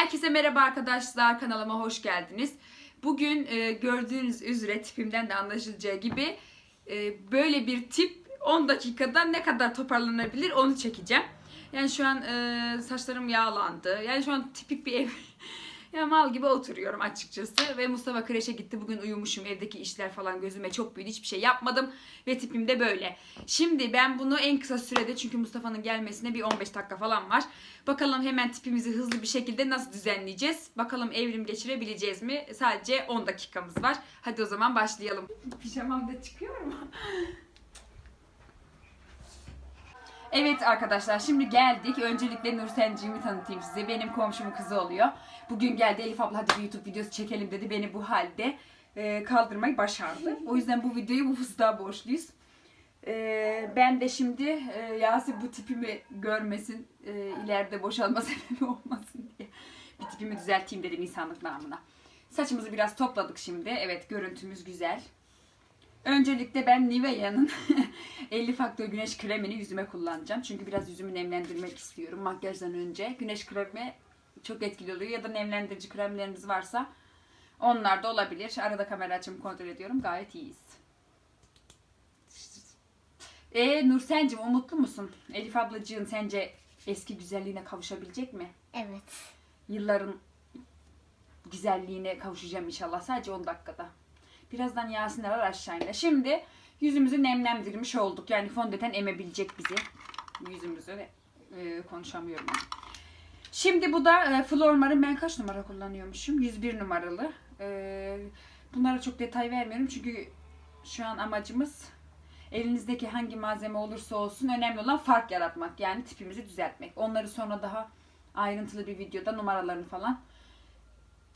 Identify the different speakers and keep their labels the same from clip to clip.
Speaker 1: Herkese merhaba arkadaşlar kanalıma hoş geldiniz. Bugün e, gördüğünüz üzere tipimden de anlaşılacağı gibi e, böyle bir tip 10 dakikada ne kadar toparlanabilir onu çekeceğim. Yani şu an e, saçlarım yağlandı. Yani şu an tipik bir ev. ya mal gibi oturuyorum açıkçası. Ve Mustafa kreşe gitti. Bugün uyumuşum. Evdeki işler falan gözüme çok büyüdü. Hiçbir şey yapmadım. Ve tipim de böyle. Şimdi ben bunu en kısa sürede çünkü Mustafa'nın gelmesine bir 15 dakika falan var. Bakalım hemen tipimizi hızlı bir şekilde nasıl düzenleyeceğiz? Bakalım evrim geçirebileceğiz mi? Sadece 10 dakikamız var. Hadi o zaman başlayalım. Pijamam da çıkıyor mu? Evet arkadaşlar şimdi geldik. Öncelikle Nursenciğimi tanıtayım size. Benim komşumun kızı oluyor. Bugün geldi Elif abla hadi bir YouTube videosu çekelim dedi. Beni bu halde e, kaldırmayı başardı. O yüzden bu videoyu bu fıstığa borçluyuz. E, ben de şimdi e, Yasin bu tipimi görmesin, e, ileride boşalma sebebi olmasın diye bir tipimi düzelteyim dedim insanlık namına. Saçımızı biraz topladık şimdi. Evet görüntümüz güzel. Öncelikle ben Nivea'nın 50 faktör güneş kremini yüzüme kullanacağım. Çünkü biraz yüzümü nemlendirmek istiyorum makyajdan önce. Güneş kremi çok etkili oluyor ya da nemlendirici kremleriniz varsa onlar da olabilir. Arada kamera açımı kontrol ediyorum. Gayet iyiyiz. E Nursen'cim umutlu musun? Elif ablacığın sence eski güzelliğine kavuşabilecek mi?
Speaker 2: Evet.
Speaker 1: Yılların güzelliğine kavuşacağım inşallah. Sadece 10 dakikada. Birazdan Yasin arar aşağı iner. Şimdi yüzümüzü nemlendirmiş olduk. Yani fondöten emebilecek bizi. Yüzümüzü e, konuşamıyorum. Şimdi bu da e, Flormar'ın ben kaç numara kullanıyormuşum? 101 numaralı. E, bunlara çok detay vermiyorum çünkü şu an amacımız elinizdeki hangi malzeme olursa olsun önemli olan fark yaratmak. Yani tipimizi düzeltmek. Onları sonra daha ayrıntılı bir videoda numaralarını falan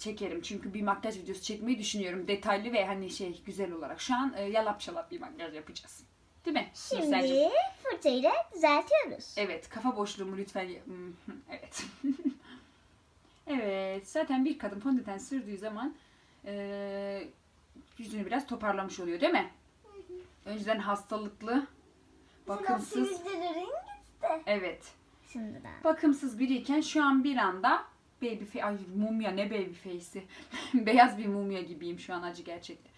Speaker 1: çekerim. Çünkü bir makyaj videosu çekmeyi düşünüyorum. Detaylı ve hani şey güzel olarak. Şu an e, yalap şalap bir makyaj yapacağız. Değil mi? Nursel'cim?
Speaker 2: Şimdi fırçayla düzeltiyoruz.
Speaker 1: Evet, kafa boşluğumu lütfen. Hmm, Evet. evet, zaten bir kadın fondöten sürdüğü zaman e, yüzünü biraz toparlamış oluyor değil mi? Önceden hastalıklı, bakımsız,
Speaker 2: Sivilcelerin gitti.
Speaker 1: evet,
Speaker 2: Şimdiden.
Speaker 1: bakımsız biriyken şu an bir anda baby face, ay mumya ne baby face'i. Beyaz bir mumya gibiyim şu an acı gerçekten.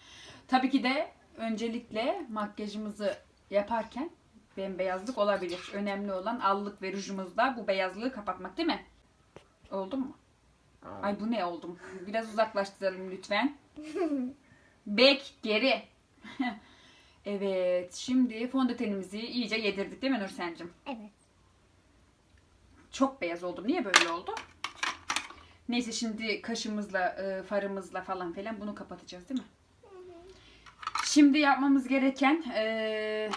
Speaker 1: Tabii ki de öncelikle makyajımızı yaparken bembeyazlık olabilir. Önemli olan allık ve rujumuzda bu beyazlığı kapatmak değil mi? Oldu mu? Ay bu ne oldum? Biraz uzaklaştıralım lütfen. Bek geri. evet şimdi fondötenimizi iyice yedirdik değil mi Nursen'cim?
Speaker 2: Evet.
Speaker 1: Çok beyaz oldum. Niye böyle oldu? Neyse şimdi kaşımızla, e, farımızla falan filan bunu kapatacağız değil mi? Şimdi yapmamız gereken e,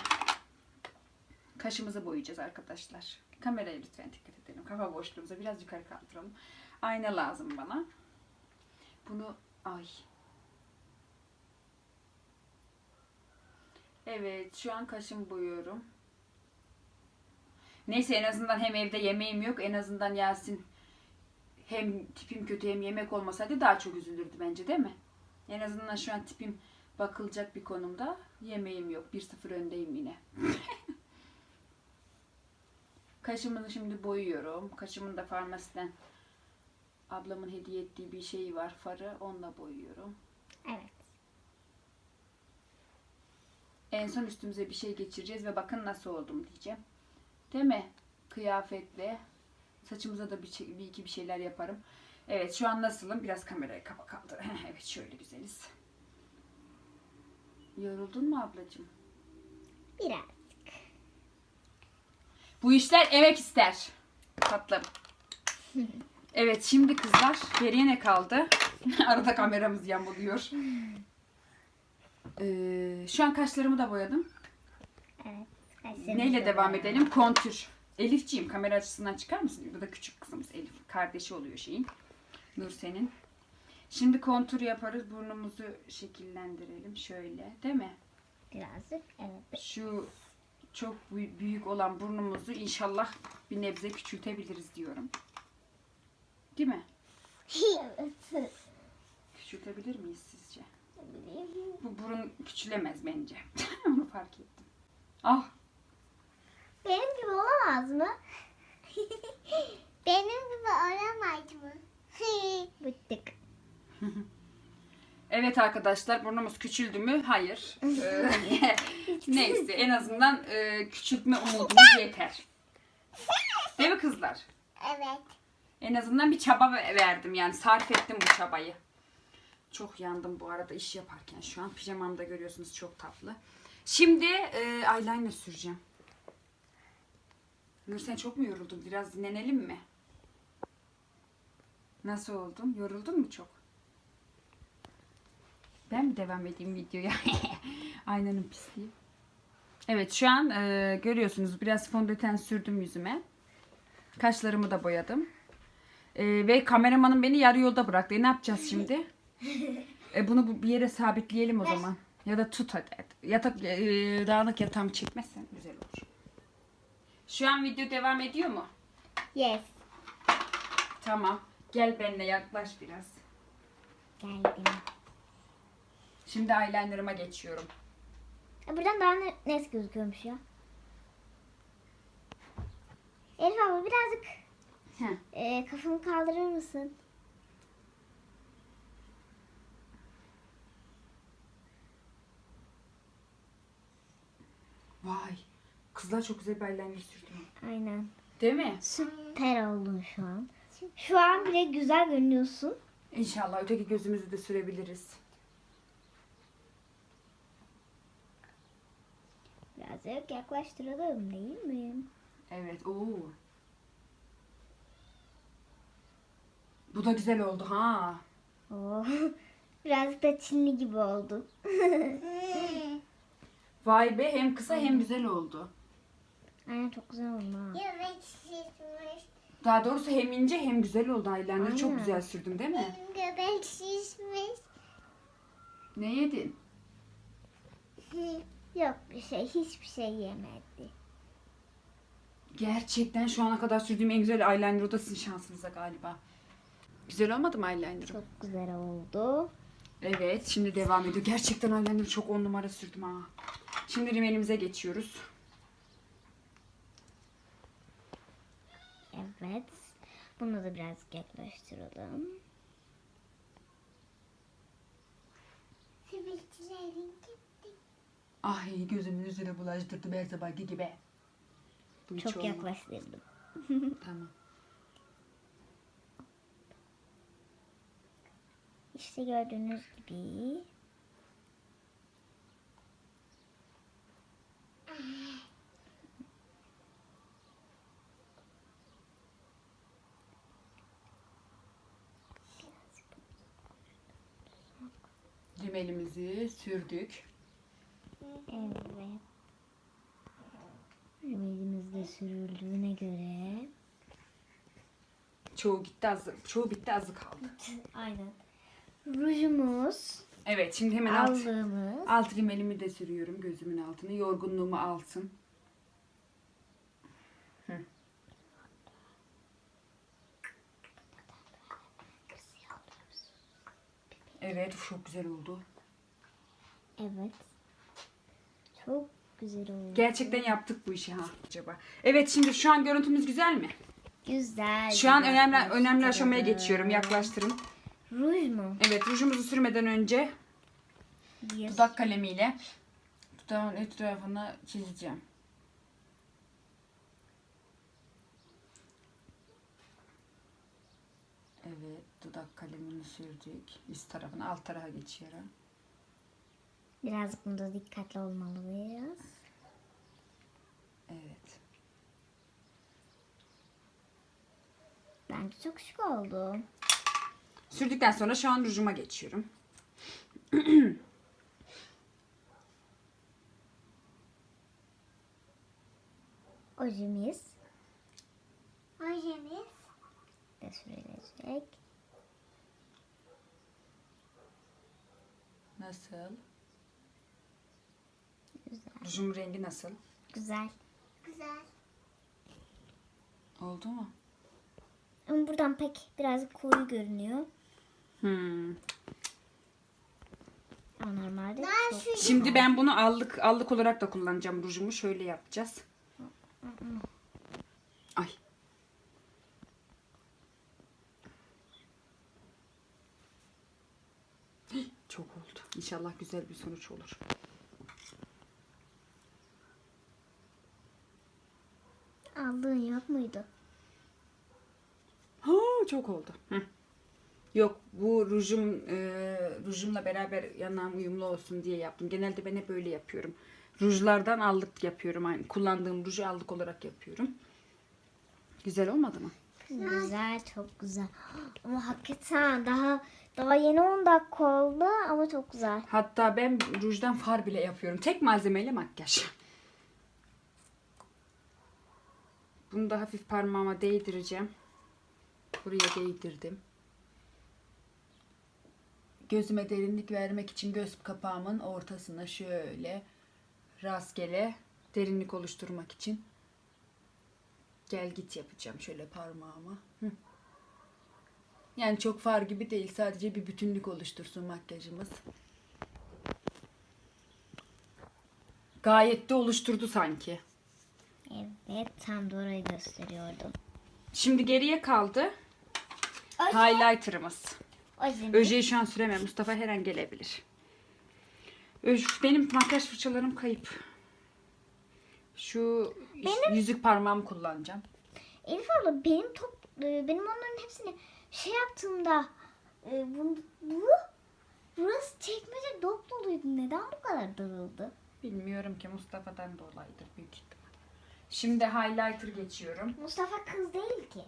Speaker 1: kaşımızı boyayacağız arkadaşlar. Kameraya lütfen dikkat edelim. Kafa boşluğumuza biraz yukarı kaldıralım. Ayna lazım bana. Bunu ay. Evet, şu an kaşımı boyuyorum. Neyse en azından hem evde yemeğim yok. En azından Yasin hem tipim kötü hem yemek olmasaydı daha çok üzülürdü bence değil mi? En azından şu an tipim bakılacak bir konumda. Yemeğim yok. 1-0 öndeyim yine. Kaşımını şimdi boyuyorum. Kaşımın da farmasiden ablamın hediye ettiği bir şey var. Farı. Onunla boyuyorum.
Speaker 2: Evet.
Speaker 1: En son üstümüze bir şey geçireceğiz ve bakın nasıl oldum diyeceğim. Değil mi? Kıyafetle. Saçımıza da bir, bir iki bir şeyler yaparım. Evet şu an nasılım? Biraz kamerayı kapa kaldır. evet şöyle güzeliz. Yoruldun mu ablacığım?
Speaker 2: Biraz.
Speaker 1: Bu işler emek ister. Tatlım. Evet şimdi kızlar geriye ne kaldı? Arada kameramız yamuluyor. Ee, şu an kaşlarımı da boyadım.
Speaker 2: Evet.
Speaker 1: Neyle devam edelim? Kontür. Elifciğim kamera açısından çıkar mısın? Bu da küçük kızımız Elif. Kardeşi oluyor şeyin. Nursen'in. Şimdi kontür yaparız. Burnumuzu şekillendirelim. Şöyle. Değil mi?
Speaker 2: Birazcık. Evet.
Speaker 1: Şu çok büy- büyük olan burnumuzu inşallah bir nebze küçültebiliriz diyorum. Değil mi?
Speaker 2: evet.
Speaker 1: Küçültebilir miyiz sizce? Bu burun küçülemez bence. Onu fark ettim. Ah
Speaker 2: benim gibi olamaz mı? Benim gibi olamaz mı? Bıttık.
Speaker 1: Evet arkadaşlar burnumuz küçüldü mü? Hayır. Ee, Neyse en azından e, küçültme umudumuz yeter. Değil mi kızlar?
Speaker 2: Evet.
Speaker 1: En azından bir çaba verdim yani sarf ettim bu çabayı. Çok yandım bu arada iş yaparken şu an pijamamda görüyorsunuz çok tatlı. Şimdi e, eyeliner süreceğim. Nur sen çok mu yoruldun? Biraz dinlenelim mi? Nasıl oldun? Yoruldun mu çok? Ben mi devam edeyim videoya? Aynanın pisliği. Evet şu an e, görüyorsunuz biraz fondöten sürdüm yüzüme. Kaşlarımı da boyadım. E, ve kameramanım beni yarı yolda bıraktı. E, ne yapacağız şimdi? E, bunu bu- bir yere sabitleyelim o zaman. Ya da tut hadi. Yatak e, dağınık yatağımı çekmezsen. Şu an video devam ediyor mu?
Speaker 2: Yes.
Speaker 1: Tamam. Gel benimle yaklaş biraz.
Speaker 2: Geldim.
Speaker 1: Şimdi eyelinerıma geçiyorum.
Speaker 2: E, Buradan daha ne- net gözüküyormuş ya. Elif abla birazcık
Speaker 1: Heh.
Speaker 2: e, kafanı kaldırır mısın?
Speaker 1: Vay. Kızlar çok güzel bir eyeliner sürdüm.
Speaker 2: Aynen.
Speaker 1: Değil mi?
Speaker 2: Süper oldun şu an. Şu an bile güzel görünüyorsun.
Speaker 1: İnşallah öteki gözümüzü de sürebiliriz.
Speaker 2: Birazcık yaklaştıralım değil mi?
Speaker 1: Evet. Oo. Bu da güzel oldu ha.
Speaker 2: Oo. Birazcık da Çinli gibi oldu.
Speaker 1: Vay be hem kısa hem güzel oldu.
Speaker 2: Aynen çok güzel oldu ha.
Speaker 3: Şişmiş.
Speaker 1: Daha doğrusu hem ince hem güzel oldu eyeliner. Çok
Speaker 2: Aynen.
Speaker 1: güzel sürdüm değil mi?
Speaker 3: Göbek şişmiş.
Speaker 1: Ne yedin?
Speaker 2: Yok bir şey, hiçbir şey yemedi.
Speaker 1: Gerçekten şu ana kadar sürdüğüm en güzel eyeliner o da sizin şansınıza galiba. Güzel olmadı mı eyelinerım?
Speaker 2: Çok güzel oldu.
Speaker 1: Evet şimdi devam ediyor. Gerçekten eyeliner çok on numara sürdüm ha. Şimdi rimelimize geçiyoruz.
Speaker 2: Evet. Bunu da birazcık yaklaştıralım.
Speaker 3: Sivilcelerin gitti.
Speaker 1: Ay gözümün yüzüne bulaştırdım her zamanki gibi. Bu hiç
Speaker 2: Çok
Speaker 1: olmadı.
Speaker 2: yaklaştırdım.
Speaker 1: Tamam.
Speaker 2: İşte gördüğünüz gibi.
Speaker 1: Rimelimizi sürdük.
Speaker 2: Evet. Rimelimiz de sürüldüğüne göre.
Speaker 1: Çoğu gitti azı, çoğu bitti azı kaldı.
Speaker 2: Aynen. Rujumuz,
Speaker 1: Evet şimdi hemen alt,
Speaker 2: aldığımız.
Speaker 1: alt rimelimi de sürüyorum gözümün altını. Yorgunluğumu alsın. Evet çok güzel oldu.
Speaker 2: Evet. Çok güzel oldu.
Speaker 1: Gerçekten yaptık bu işi ha acaba. Evet şimdi şu an görüntümüz güzel mi?
Speaker 2: Güzel.
Speaker 1: Şu an önemli önemli aşamaya geçiyorum. Yaklaştırın.
Speaker 2: Ruj mu?
Speaker 1: Evet rujumuzu sürmeden önce
Speaker 2: Bir.
Speaker 1: dudak kalemiyle dudağın etrafına çizeceğim. Evet dudak kalemini sürdük. Üst tarafına alt tarafa geçiyorum.
Speaker 2: Birazcık bunda dikkatli olmalıyız.
Speaker 1: Evet.
Speaker 2: Bence çok şık oldu.
Speaker 1: Sürdükten sonra şu an rujuma geçiyorum.
Speaker 2: Ojemiz
Speaker 3: Ojemiz.
Speaker 2: Sürülecek.
Speaker 1: Nasıl?
Speaker 2: Güzel.
Speaker 1: Rujumun rengi nasıl?
Speaker 2: Güzel.
Speaker 3: Güzel.
Speaker 1: Oldu mu?
Speaker 2: Ama buradan pek birazcık koyu görünüyor.
Speaker 1: Hmm.
Speaker 2: Ama normalde
Speaker 3: Ben
Speaker 2: çok...
Speaker 3: şu
Speaker 1: Şimdi ben bunu allık allık olarak da kullanacağım rujumu. Şöyle yapacağız. Ay. Çok oldu. İnşallah güzel bir sonuç olur.
Speaker 2: Aldığın yok muydu?
Speaker 1: Ha çok oldu. Hı. Yok bu rujum e, rujumla beraber yanağım uyumlu olsun diye yaptım. Genelde ben hep böyle yapıyorum. Rujlardan aldık yapıyorum. aynı kullandığım ruju aldık olarak yapıyorum. Güzel olmadı mı?
Speaker 2: Güzel, çok güzel. Ama hakikaten daha daha yeni 10 dakika oldu ama çok güzel.
Speaker 1: Hatta ben rujdan far bile yapıyorum. Tek malzemeyle makyaj. Bunu da hafif parmağıma değdireceğim. Buraya değdirdim. Gözüme derinlik vermek için göz kapağımın ortasına şöyle rastgele derinlik oluşturmak için gel git yapacağım şöyle parmağıma. Hı. Yani çok far gibi değil sadece bir bütünlük oluştursun makyajımız. Gayet de oluşturdu sanki.
Speaker 2: Evet, tam da orayı gösteriyordum.
Speaker 1: Şimdi geriye kaldı
Speaker 2: Oje.
Speaker 1: highlighter'ımız.
Speaker 2: Oje.
Speaker 1: Öjeyi şu an süremem. Mustafa her an gelebilir. Öj, benim makyaj fırçalarım kayıp. Şu yüzük parmağımı kullanacağım.
Speaker 2: Elif abla benim top e, benim onların hepsini şey yaptığımda e, bu, bu burası çekmece dop doluydu. Neden bu kadar dağıldı?
Speaker 1: Bilmiyorum ki Mustafa'dan dolayıdır büyük ihtimal. Şimdi highlighter geçiyorum.
Speaker 2: Mustafa kız değil ki.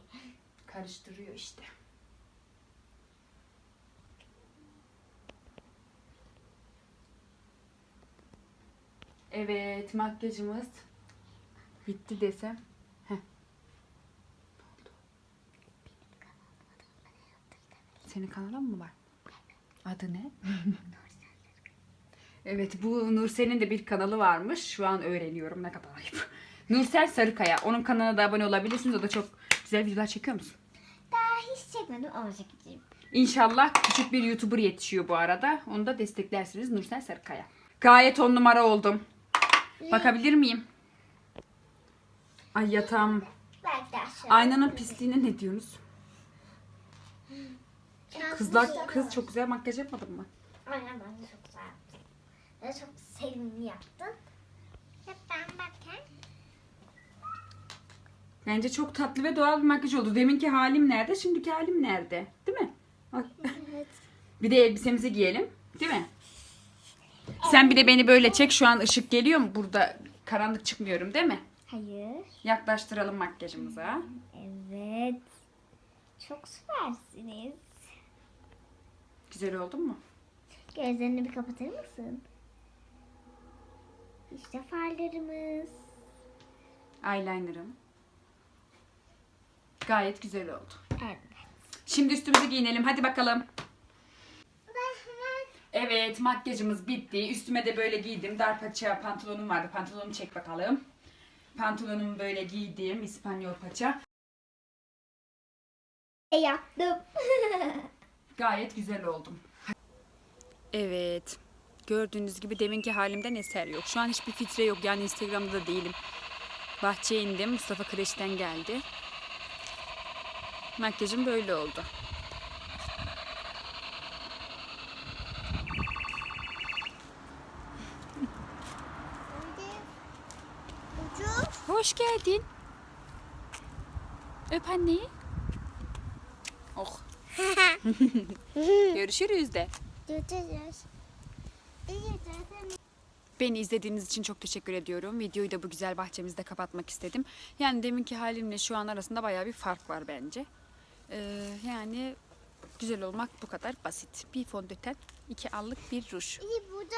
Speaker 1: Karıştırıyor işte. Evet makyajımız bitti desem. Heh. Ne oldu? Senin kanalın mı var? Adı ne? evet bu Nursel'in de bir kanalı varmış. Şu an öğreniyorum ne kadar ayıp. Nursel Sarıkaya. Onun kanalına da abone olabilirsiniz. O da çok güzel videolar çekiyor musun?
Speaker 2: Daha hiç çekmedim ama çekeceğim.
Speaker 1: İnşallah küçük bir YouTuber yetişiyor bu arada. Onu da desteklersiniz Nursel Sarıkaya. Gayet on numara oldum. Bakabilir miyim? Ay yatağım.
Speaker 2: Belki de aşağı.
Speaker 1: Aynanın pisliğine ne diyorsunuz? Kızlar kız çok güzel makyaj yapmadın mı?
Speaker 2: Aynen ben de çok güzel yaptım. Ve çok sevimli yaptın.
Speaker 3: Hep ben bakayım.
Speaker 1: Bence çok tatlı ve doğal bir makyaj oldu. Deminki halim nerede? Şimdiki halim nerede? Değil mi? Bak.
Speaker 2: Evet.
Speaker 1: Bir de elbisemizi giyelim. Değil mi? Sen bir de beni böyle çek. Şu an ışık geliyor mu? Burada karanlık çıkmıyorum değil mi?
Speaker 2: Hayır.
Speaker 1: Yaklaştıralım makyajımıza.
Speaker 2: Evet. Çok süpersiniz.
Speaker 1: Güzel oldu mu?
Speaker 2: Gözlerini bir kapatır mısın? İşte farlarımız.
Speaker 1: Eyeliner'ım. Gayet güzel oldu.
Speaker 2: Evet.
Speaker 1: Şimdi üstümüzü giyinelim. Hadi bakalım. Evet makyajımız bitti. Üstüme de böyle giydim. Dar paça pantolonum vardı. Pantolonumu çek bakalım. Pantolonumu böyle giydim. İspanyol paça.
Speaker 2: E yaptım.
Speaker 1: Gayet güzel oldum. Evet. Gördüğünüz gibi deminki halimden eser yok. Şu an hiçbir filtre yok. Yani Instagram'da da değilim. Bahçeye indim. Mustafa kreşten geldi. Makyajım böyle oldu. Hoş geldin. Öp anneyi. Oh. Görüşürüz de.
Speaker 3: zaten.
Speaker 1: Beni izlediğiniz için çok teşekkür ediyorum. Videoyu da bu güzel bahçemizde kapatmak istedim. Yani deminki halimle şu an arasında baya bir fark var bence. Ee, yani güzel olmak bu kadar basit. Bir fondöten, iki allık bir ruj.
Speaker 3: İyi bu da